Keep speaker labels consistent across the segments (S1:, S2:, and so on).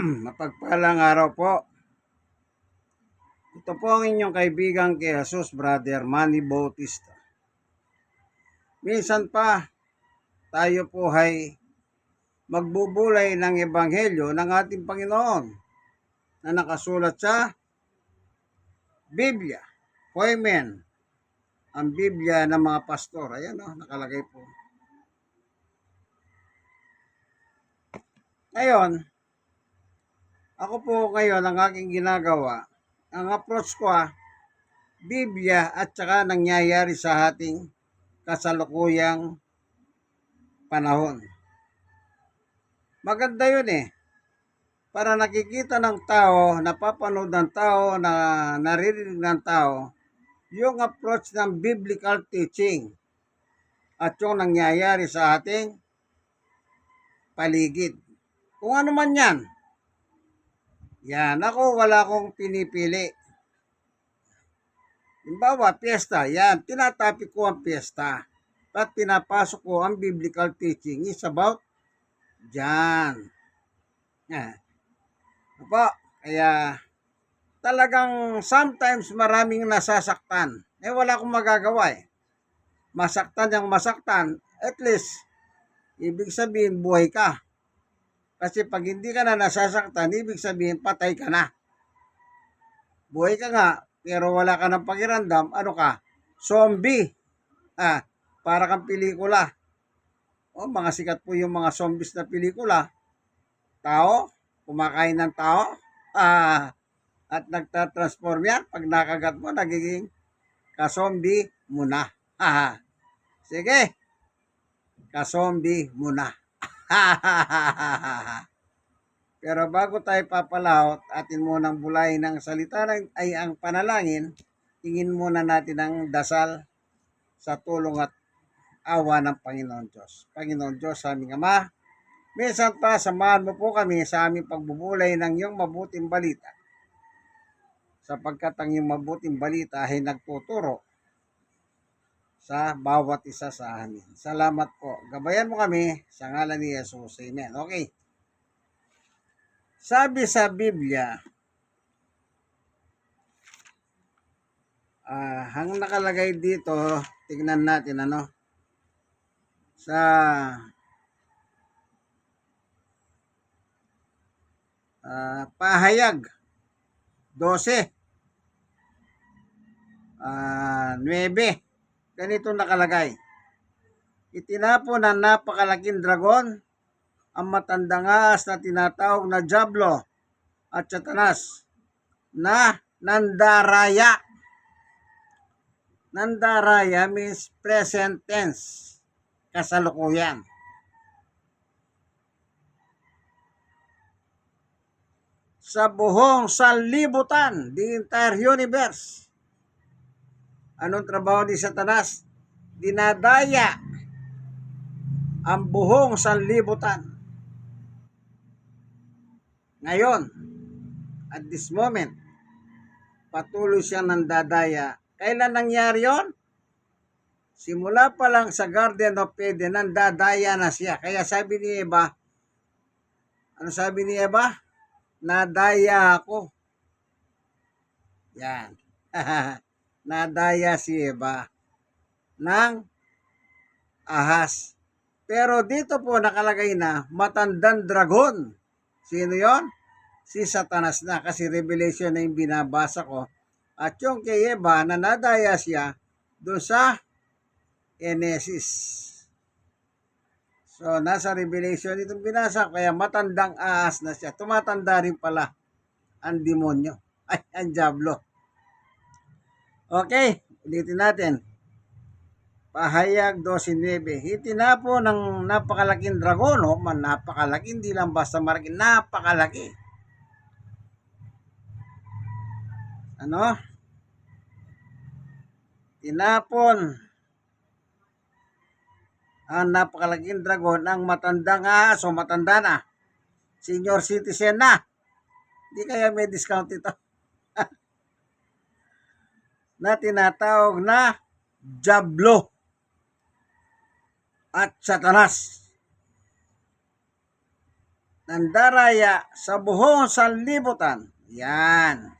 S1: Mapagpalang araw po. Ito po ang inyong kaibigan kay Jesus, Brother Manny Bautista. Minsan pa, tayo po ay magbubulay ng Ebanghelyo ng ating Panginoon na nakasulat sa Biblia. Poemen. Ang Biblia ng mga pastor. Ayan o, nakalagay po. Ngayon, ako po ngayon ang aking ginagawa, ang approach ko ah, Biblia at saka nangyayari sa ating kasalukuyang panahon. Maganda yun eh. Para nakikita ng tao, napapanood ng tao, na naririnig ng tao, yung approach ng biblical teaching at yung nangyayari sa ating paligid. Kung ano man yan, yan, ako wala akong pinipili. Halimbawa, piyesta, yan, tinatapik ko ang piyesta. At pinapasok ko ang biblical teaching is about dyan. Yan. Opo, kaya talagang sometimes maraming nasasaktan. Eh wala akong magagawa eh. Masaktan yung masaktan, at least, ibig sabihin buhay ka. Kasi pag hindi ka na nasasaktan, ibig sabihin patay ka na. Buhay ka nga, pero wala ka ng pakiramdam, ano ka? Zombie. Ah, para kang pelikula. O, mga sikat po yung mga zombies na pelikula. Tao, kumakain ng tao, ah, at nagtatransform yan. Pag nakagat mo, nagiging kazombie mo na. Ah, sige, kazombie mo na. Pero bago tayo papalahot, atin munang bulay ng salita ng, ay ang panalangin, tingin muna natin ang dasal sa tulong at awa ng Panginoon Diyos. Panginoon Diyos, aming Ama, minsan pa samahan mo po kami sa aming pagbubulay ng iyong mabuting balita. Sapagkat ang iyong mabuting balita ay nagtuturo sa bawat isa sa amin. Salamat po. Gabayan mo kami sa ngalan ni Jesus. Amen. Okay. Sabi sa Biblia, ah, ang nakalagay dito, tignan natin ano, sa ah, pahayag 12 ah 9 ganito nakalagay itinapon ng napakalaking dragon ang matandang ahas na tinatawag na Diablo at Satanas na nandaraya. Nandaraya means present tense, kasalukuyan. Sa buhong sanlibutan, the entire universe. Anong trabaho ni Satanas? Dinadaya ang buhong sanlibutan. Ngayon, at this moment, patuloy siya ng dadaya. Kailan nangyari yon? Simula pa lang sa Garden of Eden, nandadaya na siya. Kaya sabi ni Eva, ano sabi ni Eva? Nadaya ako. Yan. Nadaya si Eva ng ahas. Pero dito po nakalagay na matandang dragon. Sino yon? Si Satanas na kasi Revelation na yung binabasa ko. At yung kay Eva na nadaya siya doon sa Genesis. So, nasa Revelation itong binasa kaya matandang ahas na siya. Tumatanda rin pala ang demonyo. Ay, ang Diablo. Okay, ulitin natin. Pahayag 12.9. Itinapo ng napakalaking dragon, oh, man napakalaki, hindi lang basta maraki, napakalaki. Ano? Tinapon ang napakalaking dragon ang matandang ahas o matanda na. Senior citizen na. Hindi kaya may discount ito. Na tinatawag na Diablo at Satanas. ng daraya sa buhong sanlibutan. Yan.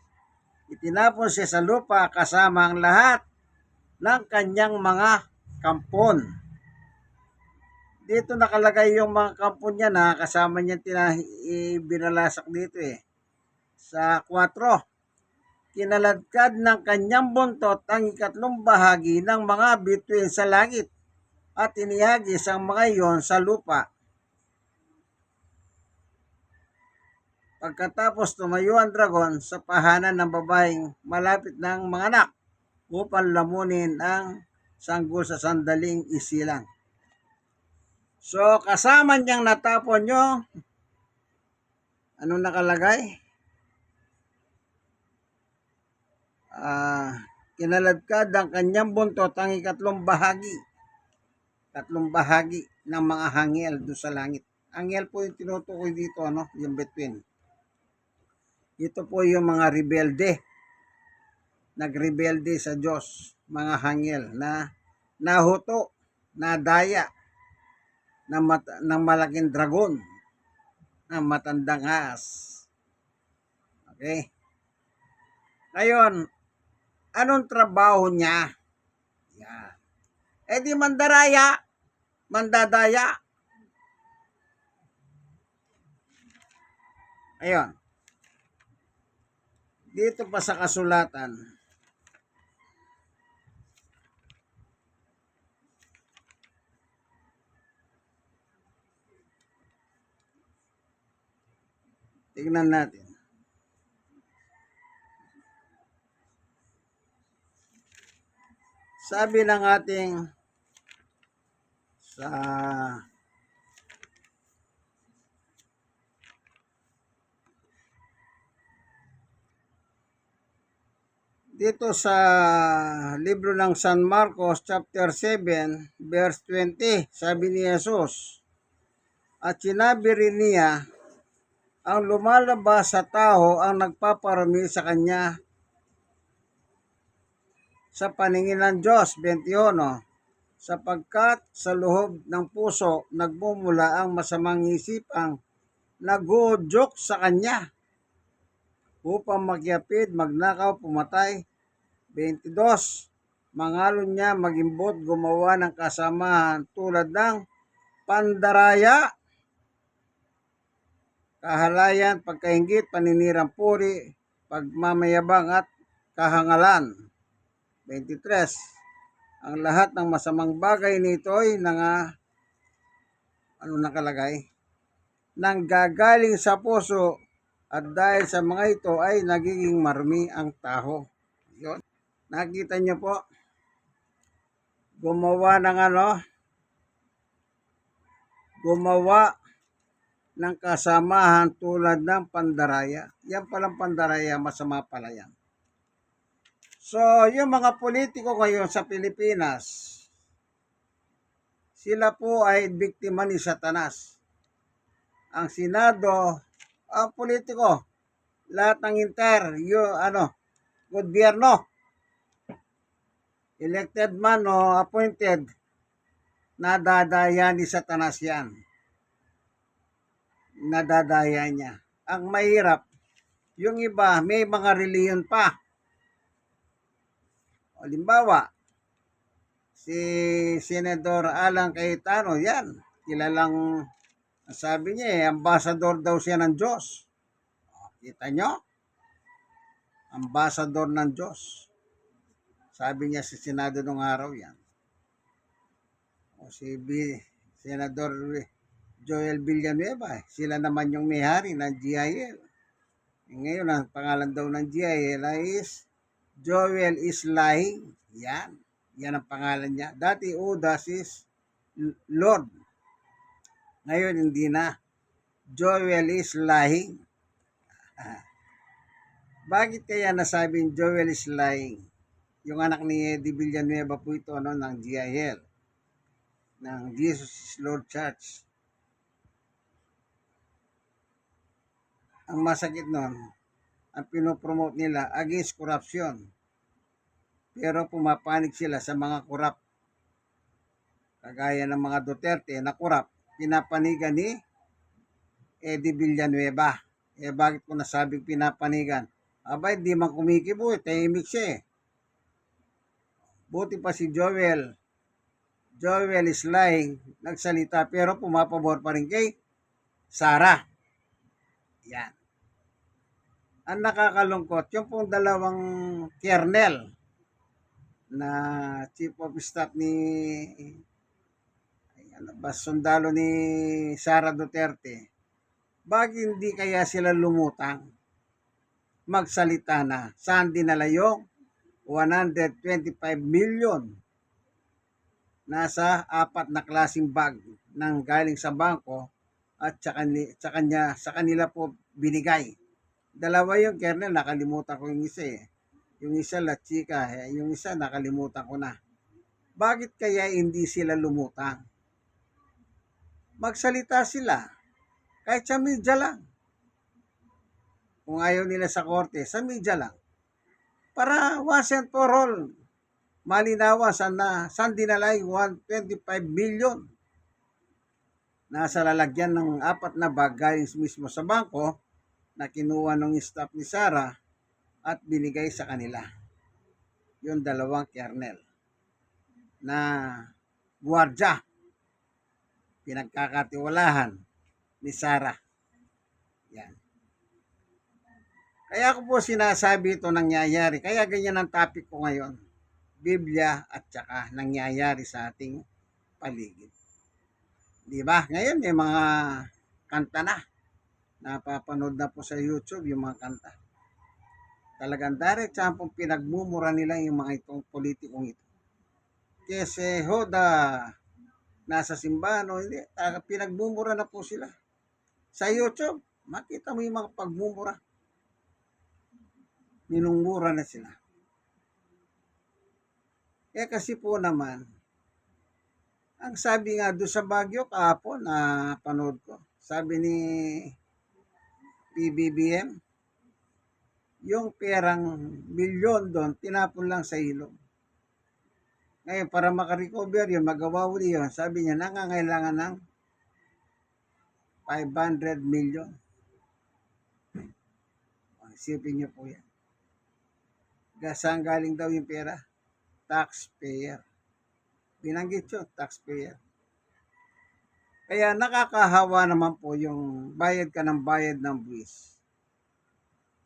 S1: Itinapon siya sa lupa kasama ang lahat ng kanyang mga kampon. Dito nakalagay yung mga kampon niya na kasama niya tina, binalasak dito eh. Sa 4 kinaladkad ng kanyang buntot ang ikatlong bahagi ng mga bituin sa langit at inihagis ang mga iyon sa lupa. Pagkatapos tumayo ang dragon sa pahanan ng babaeng malapit ng mga anak upang lamunin ang sanggol sa sandaling isilang. So, kasama niyang natapon yung ano nakalagay? Ah, kinaladkad ang kanyang buntot ang ikatlong bahagi. Tatlong bahagi ng mga hangel doon sa langit. Angel po yung tinutukoy dito, ano, yung between. Ito po yung mga rebelde. Nagrebelde sa Diyos, mga hangel na nahuto, nadaya ng, mat- ng malaking dragon, ng matandang ahas. Okay? Ngayon, anong trabaho niya? Yan. Eh di mandaraya, mandadaya. Ayun. Dito pa sa kasulatan. Tignan natin. Sabi ng ating sa dito sa libro ng San Marcos chapter 7 verse 20 sabi ni Jesus at sinabi rin niya ang lumalabas sa tao ang nagpaparami sa kanya sa paningin ng Diyos 21 sapagkat sa loob ng puso nagmumula ang masamang isipang nagudyok sa kanya upang magyapid, magnakaw, pumatay. 22. Mangalon niya magimbot gumawa ng kasamahan tulad ng pandaraya, kahalayan, pagkaingit, paninirang puri, pagmamayabang at kahangalan. 23. Ang lahat ng masamang bagay nito ay nga ano nakalagay? Nang gagaling sa puso at dahil sa mga ito ay nagiging marmi ang taho. Yun. Nakita niyo po? Gumawa ng ano? Gumawa ng kasamahan tulad ng pandaraya. Yan palang pandaraya, masama pala yan. So, yung mga politiko ngayon sa Pilipinas, sila po ay biktima ni Satanas. Ang Senado, ang politiko, lahat ng inter, yung ano, gobyerno, elected man o appointed, nadadaya ni Satanas yan. Nadadaya niya. Ang mahirap, yung iba, may mga reliyon pa. Halimbawa, si Senador Alan Cayetano, yan, kilalang sabi niya eh, ambassador daw siya ng Diyos. Kita nyo? Ambassador ng Diyos. Sabi niya sa Senado nung araw yan. O si B, Senador Joel Villanueva, eh, sila naman yung may-hari ng GIL. Eh, ngayon, ang pangalan daw ng GIL is Joel is lying. Yan. Yan ang pangalan niya. Dati Udas is Lord. Ngayon, hindi na. Joel is lying. Bakit kaya nasabing Joel is lying? Yung anak ni Eddie Villanueva po ito no, ng GIL. Ng Jesus is Lord Church. Ang masakit nun, ang pinopromote nila against corruption. Pero pumapanig sila sa mga korap. Kagaya ng mga Duterte na korap pinapanigan ni Eddie Villanueva. Eh bakit ko nasabing pinapanigan? Aba, hindi man kumikibo eh. Tahimik siya eh. Buti pa si Joel. Joel is lying. Nagsalita pero pumapabor pa rin kay Sarah. Yan. Ang nakakalungkot, yung pong dalawang kernel na chief of staff ni ano ba, sundalo ni Sara Duterte, bakit hindi kaya sila lumutang? Magsalita na. Saan dinala yung 125 million? Nasa apat na klaseng bag ng galing sa bangko at sa, kanila, sa kanya sa kanila po binigay. Dalawa yung kernel, nakalimutan ko yung isa eh. Yung isa la chika, eh. yung isa nakalimutan ko na. Bakit kaya hindi sila lumutang? Magsalita sila. Kahit sa media lang. Kung ayaw nila sa korte, sa media lang. Para once and for all, malinawa saan na saan dinala yung 125 million nasa lalagyan ng apat na bag galing mismo sa bangko na kinuha ng staff ni Sara at binigay sa kanila. Yung dalawang kernel na guardia pinagkakatiwalahan ni Sara. Yan. Kaya ko po sinasabi ito nangyayari. Kaya ganyan ang topic ko ngayon. Biblia at saka nangyayari sa ating paligid. Di ba? Ngayon may mga kanta na. Napapanood na po sa YouTube yung mga kanta. Talagang direct sa pong pinagmumura nila yung mga itong politikong ito. Kasi hoda nasa simbahan o hindi, pinagmumura na po sila. Sa YouTube, makita mo yung mga pagmumura. Minungmura na sila. Eh kasi po naman, ang sabi nga doon sa Baguio kahapon na panood ko, sabi ni PBBM, yung perang milyon doon, tinapon lang sa ilog. Ngayon, para makarecover yun, magawa uli yun, sabi niya, nangangailangan ng 500 million. Isipin niyo po yan. Saan galing daw yung pera? Taxpayer. Binanggit yun, taxpayer. Kaya nakakahawa naman po yung bayad ka ng bayad ng buwis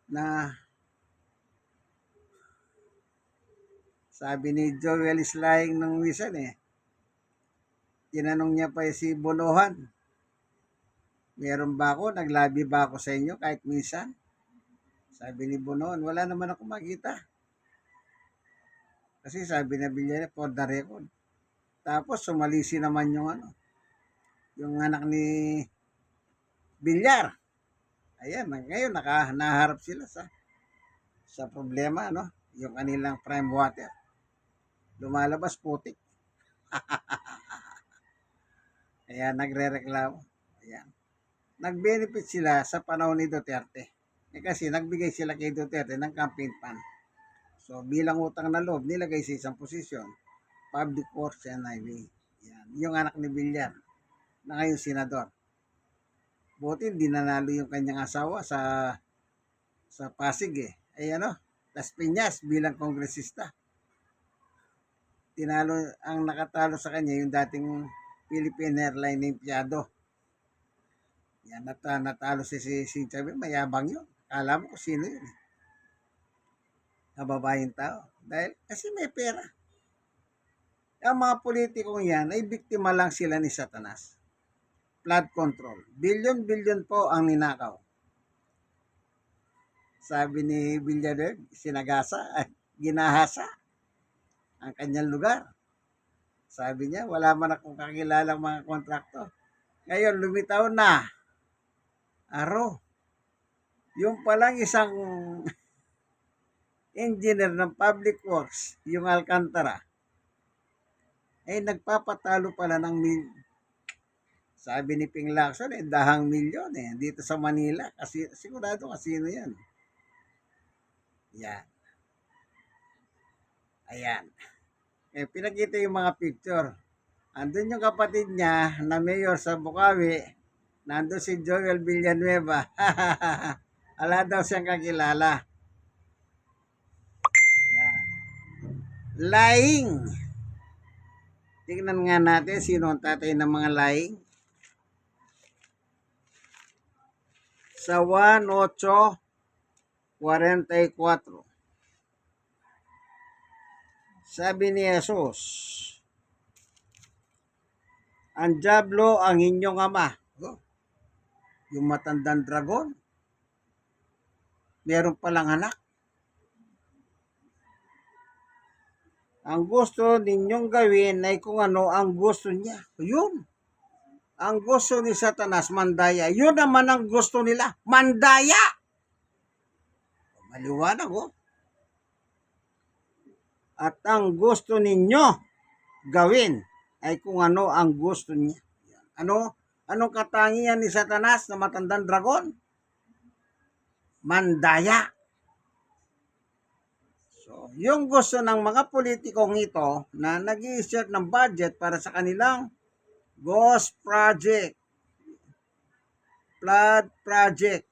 S1: na sabi ni Joel is lying ng wisan eh. Tinanong niya pa si Bonohan, meron ba ako, naglabi ba ako sa inyo kahit minsan? Sabi ni Bonohan, wala naman ako makita. Kasi sabi na Villar, for the record. Tapos sumalisi naman yung ano, yung anak ni Villar. Ayan, ngayon naka, naharap sila sa sa problema, no? Yung kanilang prime water. Lumalabas putik. Ayan, nagre-reklamo. Ayan. Nag-benefit sila sa panahon ni Duterte. Eh kasi nagbigay sila kay Duterte ng campaign fund. So bilang utang na loob, nilagay sa isang posisyon. Public Works and Highway. Yan. Yung anak ni Villar na ngayon senador. Buti hindi nanalo yung kanyang asawa sa sa Pasig eh. Ay ano, Las Piñas bilang kongresista. Tinalo, ang nakatalo sa kanya yung dating Philippine Airline na empleyado. Yan, nat natalo si si si Chavez, mayabang yun. Kala mo kung sino yun eh. Kababayan tao. Dahil, kasi may pera. Ang mga politikong yan ay biktima lang sila ni Satanas. Flood control. Bilyon-bilyon po ang ninakaw. Sabi ni Villanueva, sinagasa, ginahasa ang kanyang lugar. Sabi niya, wala man akong kakilalang mga kontraktor. Ngayon, lumitaw na. Aro. Yung palang isang engineer ng public works, yung Alcantara, ay nagpapatalo pala ng. Sabi ni Ping Lacson, eh, dahang milyon eh, dito sa Manila. Kasi, sigurado kasino yan. Yan. Ayan. Eh, pinakita yung mga picture. Andun yung kapatid niya na mayor sa Bukawi Nandun si Joel Villanueva. Ala daw siyang kakilala. Ayan. Laing. Tingnan nga natin sino ang tatay ng mga laing. Sa 1.8.44. Sabi ni Jesus, ang Diablo ang inyong ama. Yung matandang dragon. Meron palang anak. Ang gusto ninyong gawin ay kung ano ang gusto niya. Yun. Ang gusto ni Satanas, mandaya. Yun naman ang gusto nila. Mandaya! Maliwanag, oh. At ang gusto ninyo gawin ay kung ano ang gusto niya. Ano? Anong katangian ni Satanas na matandang dragon? Mandaya. So, yung gusto ng mga politikong ito na nag insert ng budget para sa kanilang Ghost Project, Flood Project,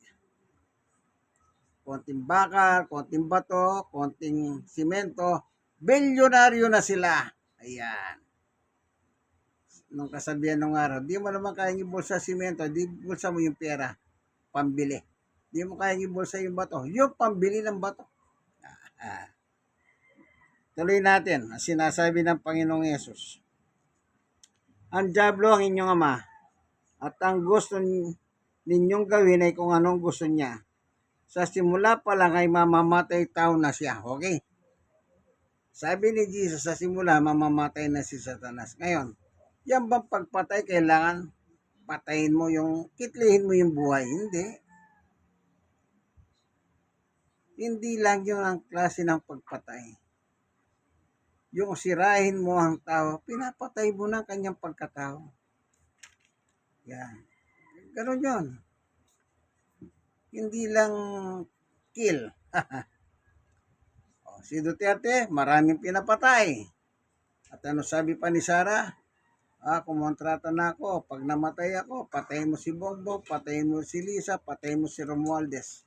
S1: konting bakal, konting bato, konting simento, bilyonaryo na sila. Ayan. Nung kasabihan nung araw, di mo naman kayang ibulsa simento, di bulsa mo yung pera, pambili. Di mo kayang ibulsa yung bato, yung pambili ng bato. Ah, ah. Tuloy natin, ang sinasabi ng Panginoong Yesus. Ang Diablo ang inyong ama, at ang gusto ninyong gawin ay kung anong gusto niya. Sa simula pa lang ay mamamatay tao na siya. Okay? Sabi ni Jesus, sa simula mamamatay na si Satanas. Ngayon, yan bang pagpatay kailangan patayin mo yung, kitlihin mo yung buhay? Hindi. Hindi lang yun ang klase ng pagpatay yung sirahin mo ang tao, pinapatay mo na kanyang pagkatao. Yan. Ganon yun. Hindi lang kill. o, si Duterte, maraming pinapatay. At ano sabi pa ni Sara? Ah, kumontrata na ako. Pag namatay ako, patayin mo si Bongbong, patayin mo si Lisa, patayin mo si Romualdez.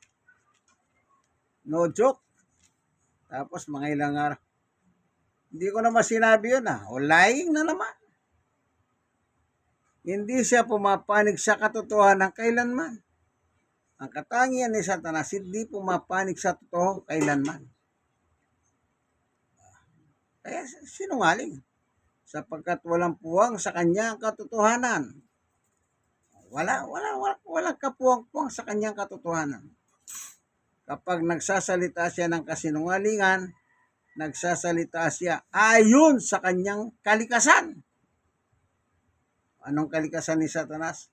S1: No joke. Tapos mga ilang araw, hindi ko naman sinabi yun ah. O lying na naman. Hindi siya pumapanig sa katotohanan kailanman. Ang katangian ni Satanas, hindi pumapanig sa totoo kailanman. Kaya sinungaling. Sapagkat walang puwang sa kanya ang katotohanan. Wala, wala, wala, walang kapuwang-puwang sa kanyang katotohanan. Kapag nagsasalita siya ng kasinungalingan, nagsasalita siya ayon sa kanyang kalikasan. Anong kalikasan ni Satanas?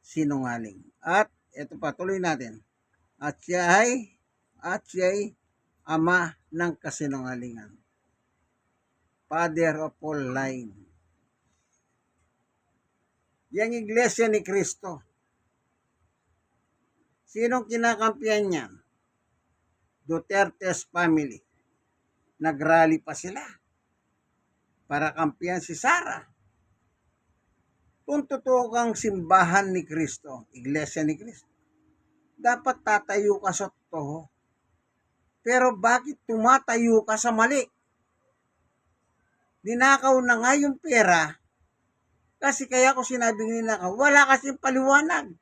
S1: Sinungaling. At ito pa, tuloy natin. At siya ay, at siya ay ama ng kasinungalingan. Father of all lying. Yang iglesia ni Kristo. Sinong kinakampihan niya? Duterte's family nagrally pa sila para kampiyan si Sara. Kung totoo kang simbahan ni Kristo, iglesia ni Kristo, dapat tatayo ka sa totoo. Pero bakit tumatayo ka sa mali? Ninakaw na nga yung pera, kasi kaya ko sinabing ninakaw, wala kasi paliwanag.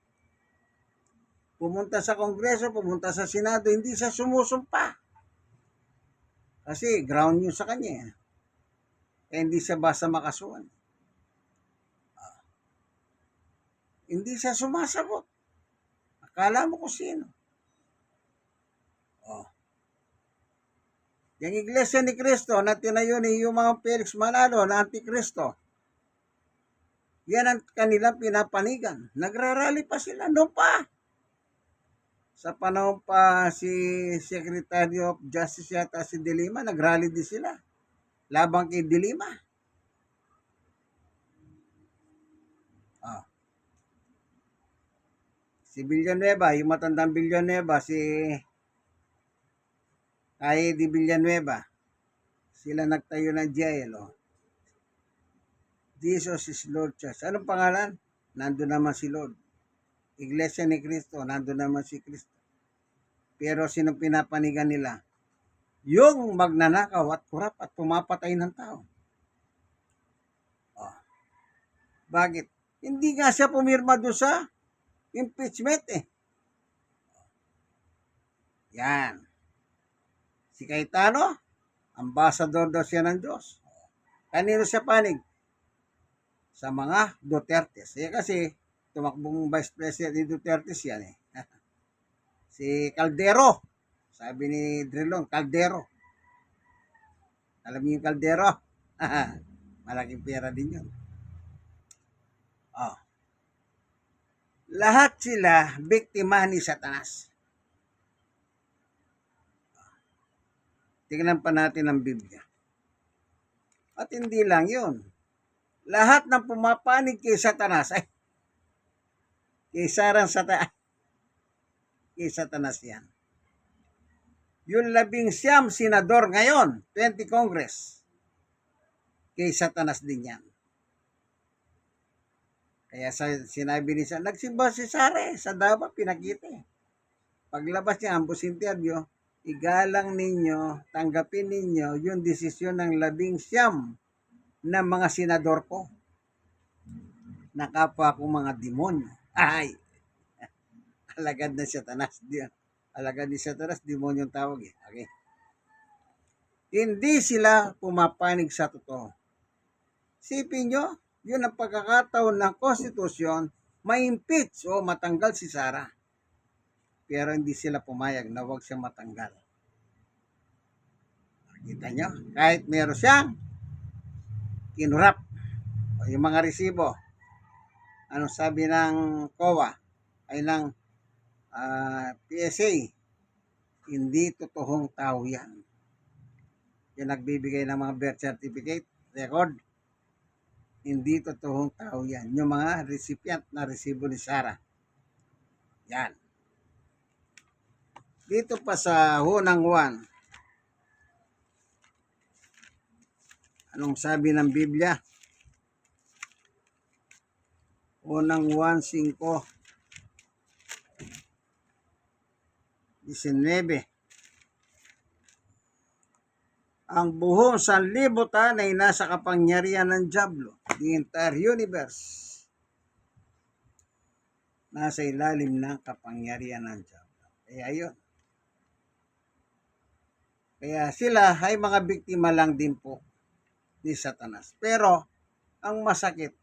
S1: Pumunta sa Kongreso, pumunta sa Senado, hindi sa sumusumpa. Kasi ground news sa kanya. Eh. Kaya hindi siya basta makasuhan. Ah. Hindi siya sumasagot. Akala mo kung sino. Oh. Yung iglesia ni Kristo na tinayo ni yung mga Felix Manalo na antikristo. Yan ang kanilang pinapanigan. Nagrarally pa sila. Noon pa sa panahon pa si Secretary of Justice yata si Dilima, nagrally din sila. Labang kay Dilima. Ah. Si Villanueva, yung matandang Villanueva, si Kay di Villanueva. Sila nagtayo ng jail. Oh. Jesus is Lord Church. Anong pangalan? Nandun naman si Lord. Iglesia ni Kristo, nandun naman si Kristo. Pero sino pinapanigan nila? Yung magnanakaw at kurap at pumapatay ng tao. Oh. Bakit? Hindi nga siya pumirma doon sa impeachment eh. Yan. Si Cayetano, ambassador daw siya ng Diyos. Kanino siya panig? Sa mga Duterte. Eh kasi, tumakbong vice president Duterte yan eh. si Caldero. Sabi ni Drilon, Caldero. Alam niyo yung Caldero? Malaking pera din yun. Oh. Lahat sila biktima ni Satanas. Tingnan pa natin ang Biblia. At hindi lang yun. Lahat ng pumapanig kay Satanas, ay, kay Sarang Satanas, kay Satanas yan. Yung labing siyam senador ngayon, 20 Congress, kay Satanas din yan. Kaya sa, sinabi ni sa nagsimba si Sara eh, sa Davao, pinakita eh. Paglabas niya, ambos interview, igalang ninyo, tanggapin ninyo yung desisyon ng labing siyam na mga senador ko. Nakapa ko mga demonyo. Ay! Alagad na Satanas. Di, alagad ni Satanas, demonyo ang tawag eh. Okay. Hindi sila pumapanig sa totoo. Sipin nyo, yun ang pagkakataon ng konstitusyon, ma-impeach o matanggal si Sara pero hindi sila pumayag na huwag siya matanggal. Kita nyo? Kahit meron siyang kinurap o yung mga resibo. Anong sabi ng COA ay ng ah, PSA, hindi totoong tao yan. Yung nagbibigay ng mga birth certificate, record, hindi totoong tao yan. Yung mga recipient na resibo ni Sarah. Yan. Dito pa sa Hunang 1. Anong sabi ng Biblia? Unang 1.5 19 Ang buong sanlibutan ay nasa kapangyarihan ng Diablo. The entire universe nasa ilalim ng kapangyarihan ng Diablo. Kaya yun. Kaya sila ay mga biktima lang din po ni Satanas. Pero, ang masakit,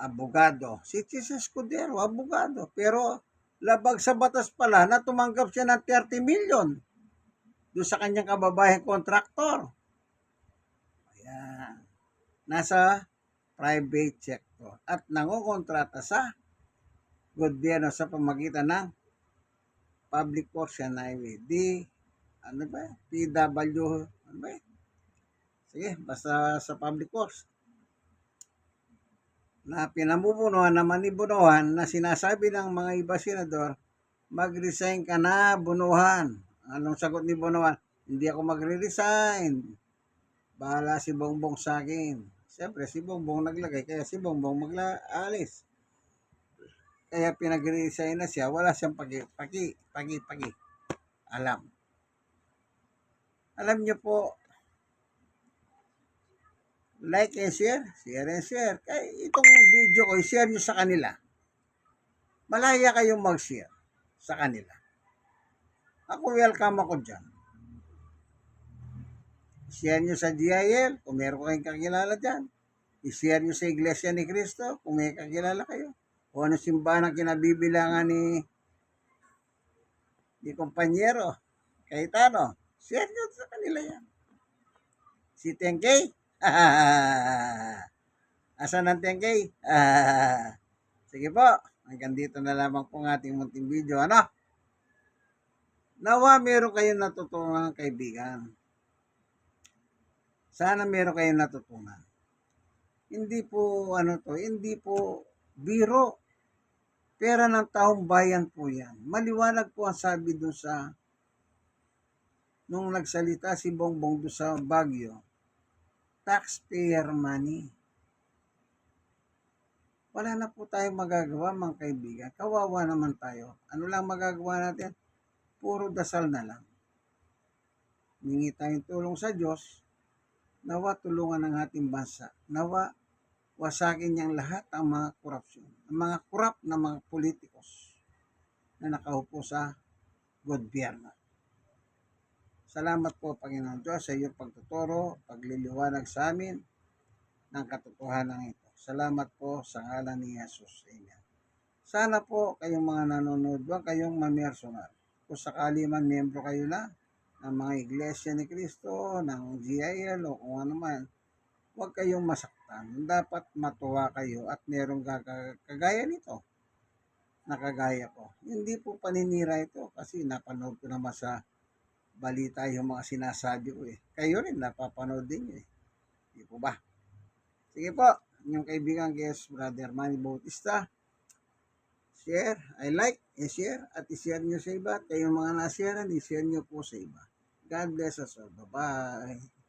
S1: abogado. Si Chis Escudero, abogado. Pero, labag sa batas pala na tumanggap siya ng 30 million doon sa kanyang kababayan kontraktor. Ayan. Nasa private sector. At nangokontrata sa gobyerno sa pamagitan ng Public and Highway. D, ano ba? PW, ano ba? Sige, basta sa Public Works. Na pinamubunuhan naman ni Bunuhan na sinasabi ng mga iba senador, mag-resign ka na, Bunuhan. Anong sagot ni Bunuhan? Hindi ako magre-resign. Bahala si Bongbong sa akin. Siyempre, si Bongbong naglagay, kaya si Bongbong magla-alis. Kaya pinag-resign na siya, wala siyang pagi, pagi, pagi, pagi. Alam. Alam niyo po, like and share, share and share. Kaya itong video ko, share niyo sa kanila. Malaya kayong mag-share sa kanila. Ako welcome ako dyan. Share nyo sa DIL kung meron kayong kakilala dyan. I-share nyo sa Iglesia ni Cristo kung may kakilala kayo. O ano simbahan ang kinabibilangan ni ni kompanyero. Cayetano. Share nyo sa kanila yan. Si Tengkay. Asan ang Tengkay? Sige po. Hanggang dito na lamang po ang ating munting video. Ano? Nawa meron kayong natutunan kaibigan. Sana meron kayong natutunan. Hindi po ano to, hindi po biro. Pera ng taong bayan po yan. Maliwanag po ang sabi doon sa nung nagsalita si Bongbong doon sa Baguio. Taxpayer money. wala na po tayong magagawa mga kaibigan. Kawawa naman tayo. Ano lang magagawa natin? Puro dasal na lang. Hingi tayong tulong sa Diyos. Nawa tulungan ng ating bansa. Nawa wasakin niyang lahat ang mga korupsyon. Ang mga korap na mga politikos na nakaupo sa gobyerno. Salamat po, Panginoon Diyos, sa iyong pagtuturo, pagliliwanag sa amin ng katotohanan ito. Salamat po sa ngalan ni Jesus. Amen. Sana po kayong mga nanonood, huwag kayong mamersonal. Kung sakali man membro kayo na ng mga iglesia ni Kristo, ng GIL o kung ano man, huwag kayong masaktan. Dapat matuwa kayo at merong kagaya nito na kagaya ko. Hindi po paninira ito kasi napanood ko naman sa balita yung mga sinasabi ko eh. Kayo rin napapanood din eh. Di po ba? Sige po, inyong kaibigan guest, Brother Manny Bautista. Share, I like, i-share, at i-share nyo sa iba. Kayong mga na-share, i-share nyo po sa iba. God bless us all. Bye-bye.